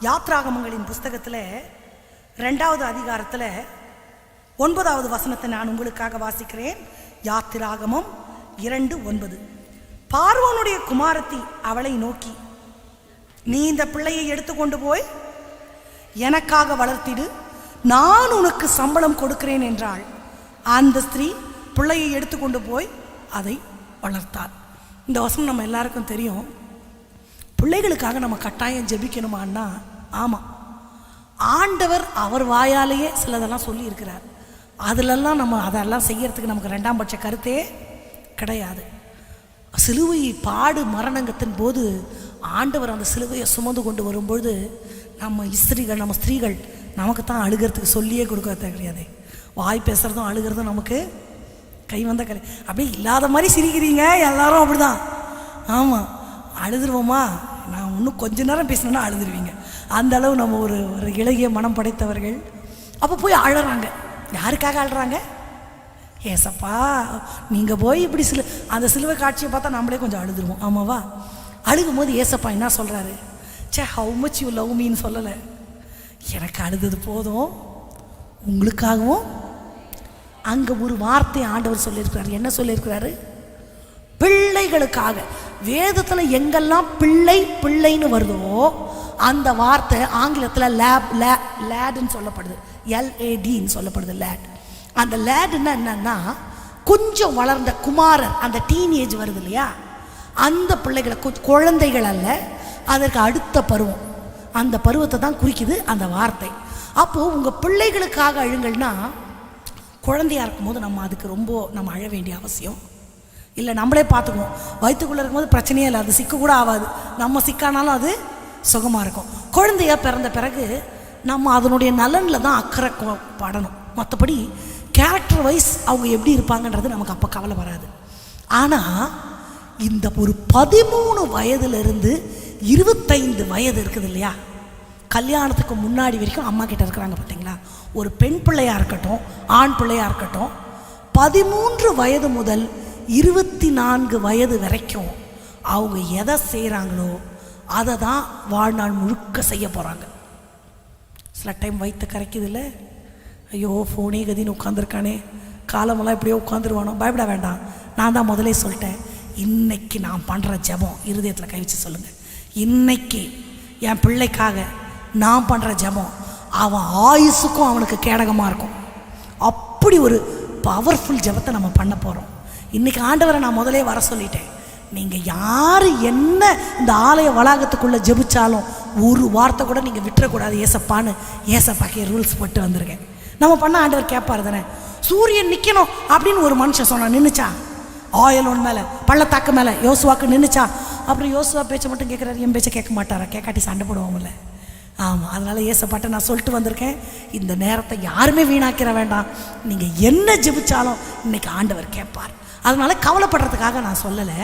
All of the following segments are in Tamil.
யாத்ராகமங்களின் புஸ்தகத்தில் ரெண்டாவது அதிகாரத்தில் ஒன்பதாவது வசனத்தை நான் உங்களுக்காக வாசிக்கிறேன். யாத்திராகமம் இரண்டு ஒன்பது. பார்வோனுடைய குமாரத்தி அவளை நோக்கி நீ இந்த பிள்ளையை எடுத்துக்கொண்டு போய் எனக்காக வளர்த்திடு. நான் உனக்கு சம்பளம் கொடுக்கிறேன் என்றாள். அந்த ஸ்திரீ பிள்ளையை எடுத்துக்கொண்டு போய் அதை வளர்த்தாள். இந்த வசனம் நம்ம எல்லாருக்கும் தெரியும். பிள்ளைகளுக்காக நம்ம கட்டாயம் ஜெபிக்கணுமான்னா ஆமாம் ஆண்டவர் அவர் வாயாலேயே சிலதெல்லாம் சொல்லியிருக்கிறார். அதிலெல்லாம் நம்ம அதெல்லாம் செய்யறதுக்கு நமக்கு ரெண்டாம் பட்ச கருத்தே கிடையாது. சிலுவை பாடு மரணங்கத்தின் போது ஆண்டவர் அந்த சிலுவையை சுமந்து கொண்டு வரும்பொழுது நம்ம ஸ்திரீகள் நம்ம ஸ்திரீகள் நமக்கு தான் அழுகிறதுக்கு சொல்லியே கொடுக்கறது கிடையாது. வாய் பேசுகிறதும் அழுகிறதும் நமக்கு கை வந்த கலை. அப்படியே இல்லாத மாதிரி சிரிக்கிறீங்க எல்லாரும் அப்படிதான். ஆமாம் அழுதுருவோமா? நான் இன்னும் கொஞ்ச நேரம் பேசினேன்னா அழுதுருவீங்க. அந்த அளவு நம்ம ஒரு ஒரு இளகிய மனம் படைத்தவர்கள். அப்போ போய் அழறாங்க. யாருக்காக அழுறாங்க? ஏசப்பா நீங்கள் போய் இப்படி சிலு அந்த சிலுவை காட்சியை பார்த்தா நம்மளே கொஞ்சம் அழுதுருவோம். ஆமாவா? அழுகும் போது ஏசப்பா என்ன சொல்கிறாரு say how much you love மீன்னு சொல்லலை. எனக்கு அழுதது போதும். உங்களுக்காகவும். அங்கே ஒரு வார்த்தை ஆண்டவர் சொல்லியிருக்கிறார். என்ன சொல்லியிருக்கிறாரு? பிள்ளைகளுக்காக. வேதத்தில் எங்கெல்லாம் பிள்ளை பிள்ளைன்னு வருதோ அந்த வார்த்தை ஆங்கிலத்தில் லேப் லே லேடுன்னு சொல்லப்படுது. எல்ஏடின்னு சொல்லப்படுது லேட் அந்த லேடுன்னா என்னன்னா கொஞ்சம் வளர்ந்த குமாரர் அந்த டீனேஜ் வருது இல்லையா? அந்த பிள்ளைகளை குழந்தைகள் அல்ல அதற்கு அடுத்த பருவம். அந்த பருவத்தை தான் குறிக்குது அந்த வார்த்தை. அப்போது உங்கள் பிள்ளைகளுக்காக அழுங்கள்னா குழந்தையாக இருக்கும்போது நம்ம அதுக்கு ரொம்ப நம்ம அழ வேண்டிய அவசியம். இல்லை நம்மளே பார்த்துக்குவோம் வயிற்றுக்குள்ளே இருக்கும்போது பிரச்சனையே இல்லை. அது சிக்க கூட ஆகாது. நம்ம சிக்கானாலும் அது சுகமாக இருக்கும். குழந்தையாக பிறந்த பிறகு நம்ம அதனுடைய நலனில் தான் அக்கறை கொ- படணும். மற்றபடி கேரக்டர் வைஸ் அவங்க எப்படி இருப்பாங்கன்றது நமக்கு அப்போ கவலை வராது. ஆனால் இந்த ஒரு பதிமூணு வயதுலேருந்து இருபத்தைந்து வயது இருக்குது இல்லையா? கல்யாணத்துக்கு முன்னாடி வரைக்கும் அம்மா கிட்ட இருக்கிறாங்க பார்த்தீங்களா ஒரு பெண் பிள்ளையாக இருக்கட்டும் ஆண் பிள்ளையாக இருக்கட்டும் பதிமூன்று வயது முதல் இருபத்தி நான்கு வயது வரைக்கும் அவங்க எதை செய்கிறாங்களோ அதை தான் வாழ்நாள் முழுக்க செய்ய போகிறாங்க சில டைம் வயிற்று கரைக்குதுல்ல? ஐயோ ஃபோனே கதின்னு உட்காந்துருக்கானே காலமெல்லாம் எப்படியோ உட்காந்துருவானோ பயப்பட வேண்டாம். நான் தான் முதலே சொல்லிட்டேன். இன்னைக்கு நான் பண்ணுற ஜெபம் இருதயத்தில் கை வச்சு சொல்லுங்கள் இன்னைக்கு என் பிள்ளைக்காக நான் பண்ணுற ஜெபம் அவன் ஆயுசுக்கும் அவனுக்கு கேடகமாக இருக்கும். அப்படி ஒரு பவர்ஃபுல் ஜெபத்தை நம்ம பண்ண போகிறோம் இன்னைக்கு ஆண்டவரை நான் முதலே வர சொல்லிட்டேன். நீங்கள் யார் என்ன இந்த ஆலய வளாகத்துக்குள்ளே ஜெபிச்சாலும் ஒரு வார்த்தை கூட நீங்கள் விட்டுறக்கூடாது ஏசப்பான்னு. ஏசப்பாக்கே ரூல்ஸ் போட்டு வந்திருக்கேன். நம்ம பண்ண ஆண்டவர் கேட்பார் தானே. சூரியன் நிற்கணும் அப்படின்னு ஒரு மனுஷன் சொன்னான். நின்றுச்சா ஆயில் ஒன் மேலே பள்ளத்தாக்கு மேலே யோசுவாக்கு நின்றுச்சா அப்புறம் யோசுவா பேச்சை மட்டும் கேட்குறாரு என் பேச்சை கேட்க மாட்டாரா? கேட்காட்டி சண்டை போடுவோம்ல ஆமாம் அதனால் ஏசப்பாட்டை நான் சொல்லிட்டு வந்திருக்கேன். இந்த நேரத்தை யாருமே வீணாக்கிற வேண்டாம். நீங்கள் என்ன ஜெபிச்சாலும் இன்னைக்கு ஆண்டவர் கேட்பார் அதனால் கவலைப்படுறதுக்காக நான் சொல்லலை.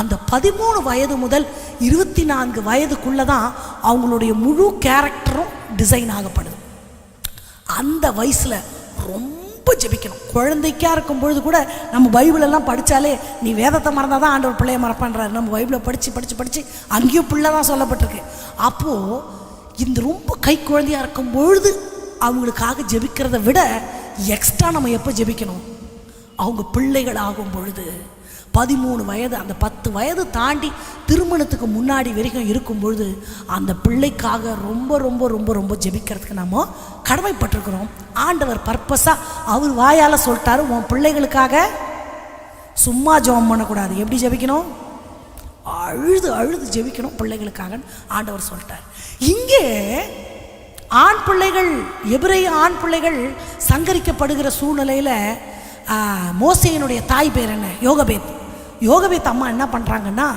அந்த பதிமூணு வயது முதல் இருபத்தி நான்கு வயதுக்குள்ளே தான் அவங்களுடைய முழு கேரக்டரும் டிசைன் ஆகப்படுது. அந்த வயசில் ரொம்ப ஜெபிக்கணும். குழந்தைக்கா இருக்கும் பொழுது கூட நம்ம பைபிளெல்லாம் படித்தாலே நீ வேதத்தை மறந்தால் தான் ஆண்டவர் பிள்ளைய மறப்பான்றாரு. நம்ம பைபிளை படித்து படித்து படித்து அங்கேயும் பிள்ளை தான் சொல்லப்பட்டிருக்கு. அப்போது இந்த ரொம்ப கை குழந்தையாக இருக்கும் பொழுது அவங்களுக்காக ஜெபிக்கிறத விட எக்ஸ்ட்ரா நம்ம எப்போ ஜெபிக்கணும்? அவங்க பிள்ளைகள் ஆகும் பொழுது பதிமூணு வயது அந்த பத்து வயது தாண்டி திருமணத்துக்கு முன்னாடி வரைக்கும் இருக்கும் பொழுது அந்த பிள்ளைக்காக ரொம்ப ரொம்ப ரொம்ப ரொம்ப ஜெபிக்கிறதுக்கு நம்ம கடமைப்பட்டிருக்கிறோம். ஆண்டவர் பர்பஸாக அவர் வாயால் சொல்லிட்டாரு உன் பிள்ளைகளுக்காக சும்மா ஜெபம் பண்ணக்கூடாது. எப்படி ஜெபிக்கணும்? அழுது அழுது ஜெபிக்கணும் பிள்ளைகளுக்காக ஆண்டவர் சொல்லிட்டார். இங்கே ஆண் பிள்ளைகள் எபிரேய ஆண் பிள்ளைகள் சங்கரிக்கப்படுகிற சூழ்நிலையில் மோசையினுடைய தாய் பேர் என்ன? யோகபேத். யோகபேத் அம்மா என்ன பண்ணுறாங்கன்னா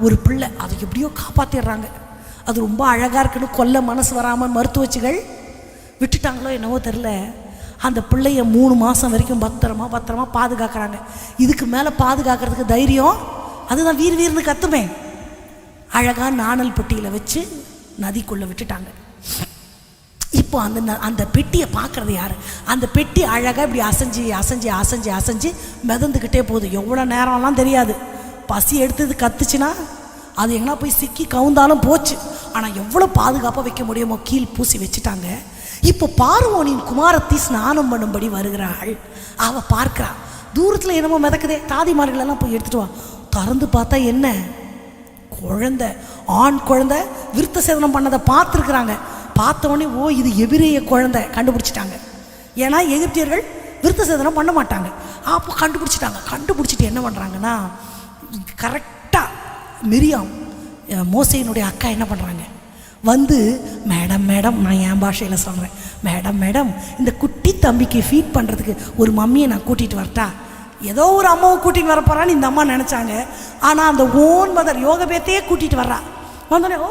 ஒரு பிள்ளை அதை எப்படியோ காப்பாற்றிடுறாங்க அது ரொம்ப அழகாக இருக்குன்னு கொல்ல மனசு வராமல் மருத்துவச்சிகள் விட்டுட்டாங்களோ என்னவோ தெரில அந்த பிள்ளைய மூணு மாதம் வரைக்கும் பத்திரமா பத்திரமா பாதுகாக்கிறாங்க. இதுக்கு மேலே பாதுகாக்கிறதுக்கு தைரியம் அதுதான் வீர் வீர்னு கத்துமே. அழகாக நாணல் பெட்டியில் வச்சு நதிக்குள்ளே விட்டுட்டாங்க. இப்போ அந்த ந- அந்த பெட்டியை பார்க்கறது யார்? அந்த பெட்டி அழகாக இப்படி அசைஞ்சு அசைஞ்சு அசைஞ்சு அசைஞ்சு மிதந்துக்கிட்டே போகுது. எவ்வளோ நேரம்லாம் தெரியாது. பசி எடுத்தது கத்துச்சுன்னா அது எங்கன்னா போய் சிக்கி கவுந்தாலும் போச்சு. ஆனால் எவ்வளோ பாதுகாப்பாக வைக்க முடியுமோ கீழ் பூசி வச்சுட்டாங்க. இப்போ பார்வோனின் குமாரத்தி ஸ்நானம் பண்ணும்படி வருகிறாள். அவள் பார்க்கறா. தூரத்தில் என்னமோ மிதக்குதே. தாதிமார்கள் எல்லாம் போய் எடுத்துட்டு வா. திறந்து பார்த்தா என்ன? குழந்தை. ஆண் குழந்தை. விருத்த சேதனம் பண்ணதை பார்த்துருக்குறாங்க. பார்த்தோன்னே ஓ இது எபிரேய குழந்தை. கண்டுபிடிச்சிட்டாங்க. ஏன்னா எகிப்தியர்கள் விருத்த சேதனம் பண்ண மாட்டாங்க. அப்போ கண்டுபிடிச்சிட்டாங்க. கண்டுபிடிச்சிட்டு என்ன பண்ணுறாங்கன்னா கரெக்டாக மிரியாம் மோசையினுடைய அக்கா என்ன பண்ணுறாங்க வந்து மேடம் மேடம் நான் என் பாஷையில் சொல்கிறேன் மேடம் மேடம் இந்த குட்டி தம்பிக்கு ஃபீட் பண்ணுறதுக்கு ஒரு மம்மியை நான் கூட்டிகிட்டு வரட்டா? ஏதோ ஒரு அம்மாவை கூட்டிகிட்டு வரப்போறான்னு இந்த அம்மா நினச்சாங்க. ஆனால் அந்த ஓன் மதர் யோகபேத்தையே கூட்டிகிட்டு வர்றா. வந்தோடனே ஓ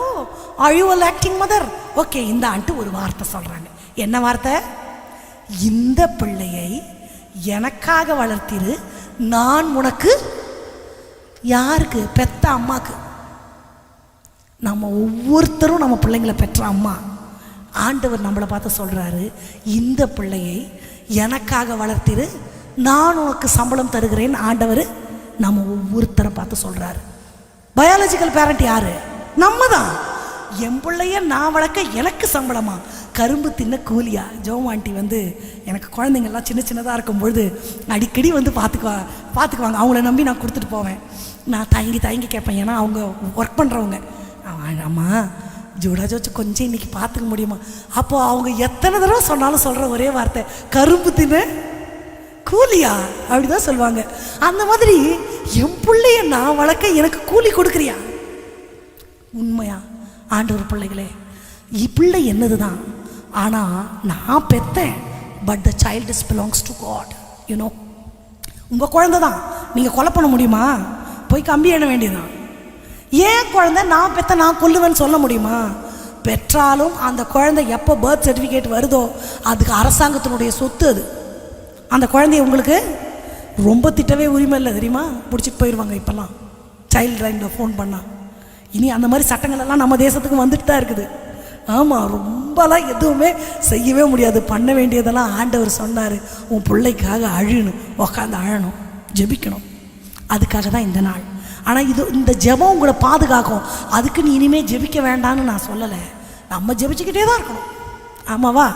அழுவல் ஆக்டிங் மதர் ஓகே இந்த ஆண்ட்டு ஒரு வார்த்தை சொல்கிறாங்க என்ன வார்த்தை? இந்த பிள்ளையை எனக்காக வளர்த்திரு நான் உனக்கு யாருக்கு? பெத்த அம்மாக்கு. நம்ம ஒவ்வொருத்தரும் நம்ம பிள்ளைங்களை பெற்ற அம்மா. ஆண்டவர் நம்மளை பார்த்து சொல்கிறாரு இந்த பிள்ளையை எனக்காக வளர்த்திரு நான் உனக்கு சம்பளம் தருகிறேன். ஆண்டவர் நம்ம ஒவ்வொருத்தரை பார்த்து சொல்கிறாரு பயாலஜிக்கல் பேரண்ட் யார்? நம்ம தான் என் பிள்ளைய நான் வளர்க்க எனக்கு சம்பளமா? கரும்பு தின்ன கூலியா? ஜோம் ஆண்டி வந்து எனக்கு குழந்தைங்கள்லாம் சின்ன சின்னதாக இருக்கும்பொழுது அடிக்கடி வந்து பார்த்துக்குவா பார்த்துக்குவாங்க அவங்கள நம்பி நான் கொடுத்துட்டு போவேன். நான் தயங்கி தயங்கி கேட்பேன். ஏன்னா அவங்க ஒர்க் பண்ணுறவங்க அம்மா ஜூடா ஜோச்சு கொஞ்சம் இன்னைக்கு பார்த்துக்க முடியுமா? அப்போ அவங்க எத்தனை தடவை சொன்னாலும் சொல்கிற ஒரே வார்த்தை கரும்பு தின்னு கூலியா? அப்படிதான் சொல்லுவாங்க. அந்த மாதிரி என் பிள்ளைய நான் வளர்க்க எனக்கு கூலி கொடுக்குறியா? உண்மையா? ஆண்டவர் பிள்ளைகளே இப்பிள்ளை என்னது தான் ஆனால் நான் பெத்தேன் but the child is belongs to God you know உங்கள் குழந்தை தான் நீங்கள் கொலை பண்ண முடியுமா? போய் கம்பி எண்ண வேண்டியதுதான். ஏன் குழந்தை? நான் பெத்த நான் கொல்லுவேன்னு சொல்ல முடியுமா? பெற்றாலும் அந்த குழந்தை எப்போ பர்த் சர்டிஃபிகேட் வருதோ அதுக்கு அரசாங்கத்தினுடைய சொத்து அது. அந்த குழந்தைய உங்களுக்கு ரொம்ப திட்டவே உரிமை இல்லை தெரியுமா? பிடிச்சிட்டு போயிடுவாங்க இப்போல்லாம். சைல்டு லைனில் ஃபோன் பண்ணால் இனி அந்த மாதிரி சட்டங்கள் எல்லாம் நம்ம தேசத்துக்கு வந்துட்டு தான் இருக்குது. ஆமாம் ரொம்பலாம் எதுவுமே செய்யவே முடியாது. பண்ண வேண்டியதெல்லாம் ஆண்டவர் சொன்னார். உன் பிள்ளைக்காக அழுன்னு உக்காந்து அழணும் ஜெபிக்கணும். அதுக்காக தான் இந்த நாள். ஆனால் இது இந்த ஜெபம் உங்களை பாதுகாக்கும். அதுக்கு நீ இனிமேல் ஜெபிக்க வேண்டாம்னு நான் சொல்லலை. நம்ம ஜெபிச்சுக்கிட்டே தான் இருக்கணும். ஆமாவா?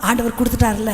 ஆண்டவர் கொடுத்துட்டார்ல